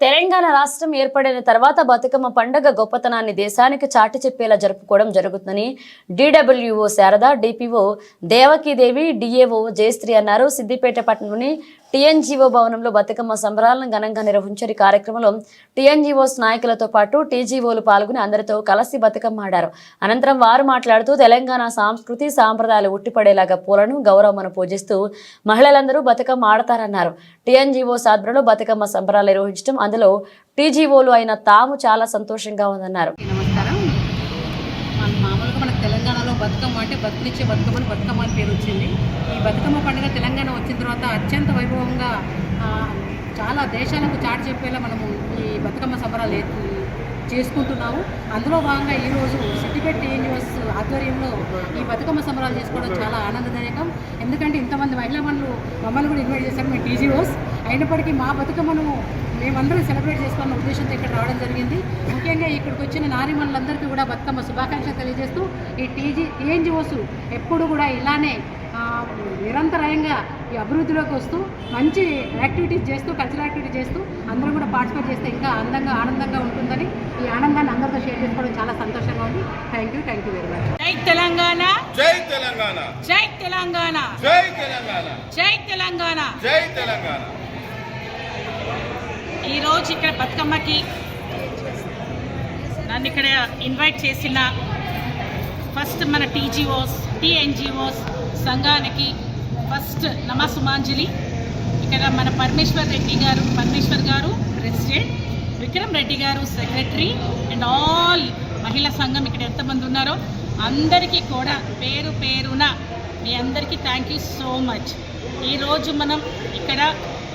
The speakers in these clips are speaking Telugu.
తెలంగాణ రాష్ట్రం ఏర్పడిన తర్వాత బతుకమ్మ పండుగ గొప్పతనాన్ని దేశానికి చాటి చెప్పేలా జరుపుకోవడం జరుగుతుందని DWO Sharada DPO Devakidevi DAO Jayashree అన్నారు. సిద్దిపేట పట్టణంలోని టీఎన్జీఓ భవనంలో బతుకమ్మ సంబరాలను ఘనంగా నిర్వహించారు. ఈ కార్యక్రమంలో టీఎన్జీఓస్ నాయకులతో పాటు టీజీఓలు పాల్గొని అందరితో కలిసి బతుకమ్మ ఆడారు. అనంతరం వారు మాట్లాడుతూ తెలంగాణ సాంస్కృతి సాంప్రదాయాలు ఉట్టిపడేలాగా పూలను గౌరవమును పూజిస్తూ మహిళలందరూ బతుకమ్మ ఆడతారన్నారు. టీఎన్జీఓ సాధ్రలో బతుకమ్మ సంబరాలు నిర్వహించడం అందులో టీజీఓలు అయిన తాము చాలా సంతోషంగా ఉందన్నారు. నమస్కారం. మన మామూలుగా బతుకమ్మ అంటే బతుకునిచ్చే బతుకమ్మని బతుకమ్మ అని పేరు వచ్చింది. ఈ బతుకమ్మ పండుగ తెలంగాణ వచ్చిన తర్వాత అత్యంత వైభవంగా చాలా దేశాలకు చాటి చెప్పేలా మనము ఈ బతుకమ్మ సంబరాలు చేసుకుంటున్నాము. అందులో భాగంగా ఈరోజు సిద్దిపేట టీఎన్యూఎస్ ఆధ్వర్యంలో ఈ బతుకమ్మ సంబరాలు చేసుకోవడం చాలా ఆనందదాయకం. ఎందుకంటే ఇంతమంది మహిళా మనులు మమ్మల్ని కూడా ఇన్వైట్ చేశారు మేము టీజీఓస్. అయినప్పటికీ మా బతుకమ్మను మేమందరం సెలబ్రేట్ చేసుకున్న ఉద్దేశంతో ఇక్కడ రావడం జరిగింది. ముఖ్యంగా ఇక్కడికి వచ్చిన నారీమణులందరికీ కూడా బతుకమ్మ శుభాకాంక్షలు తెలియజేస్తూ ఈ టీజీ టీఎన్జిఓస్ ఎప్పుడు కూడా ఇలానే నిరంతరాయంగా ఈ అభివృద్ధిలోకి వస్తూ మంచి యాక్టివిటీస్ చేస్తూ కల్చరల్ యాక్టివిటీ చేస్తూ అందరూ కూడా పార్టిసిపేట్ చేస్తే ఇంకా అందంగా ఆనందంగా ఉంటుందని ఈ ఆనందాన్ని అందరితో షేర్ చేసుకోవడం చాలా సంతోషంగా ఉంది. Thank you thank you very much జై తెలంగాణ! జై తెలంగాణ! జై తెలంగాణ! జై తెలంగాణ! జై తెలంగాణ! జై తెలంగాణ! ఈరోజు ఇక్కడ బతుకమ్మకి నన్ను ఇక్కడ ఇన్వైట్ చేసిన ఫస్ట్ మన టీజీఓస్ టీఎన్జిఓస్ సంఘానికి ఫస్ట్ నమసుమాంజలి ఇక్కడ మన పరమేశ్వర్ రెడ్డి గారు పరమేశ్వర్ గారు ప్రెసిడెంట్ విక్రమ్ రెడ్డి గారు సెక్రటరీ అండ్ ఆల్ మహిళా సంఘం ఇక్కడ ఎంతమంది ఉన్నారో అందరికీ కూడా పేరు పేరున మీ అందరికీ థ్యాంక్ యూ సో మచ్ ఈరోజు మనం ఇక్కడ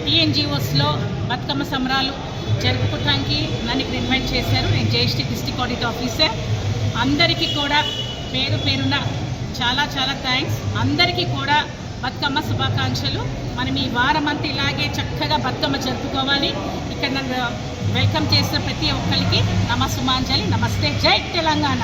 టీఎన్జిఓస్లో బతుకమ్మ సంబరాలు జరుపుకోవటానికి నన్ను ఇక్కడ ఇన్వైట్ చేశారు. నేను జేఎస్టీ డిస్టిక్ ఆడిట్ ఆఫీసర్. అందరికీ కూడా పేరు పేరున చాలా చాలా థ్యాంక్స్. అందరికీ కూడా బతుకమ్మ శుభాకాంక్షలు. మనం ఈ వారం అంతా ఇలాగే చక్కగా బతుకమ్మ జరుపుకోవాలి. ఇక్కడ నన్ను వెల్కమ్ చేసిన ప్రతి ఒక్కరికి నమస్సుమాంజలి. నమస్తే. జై తెలంగాణ.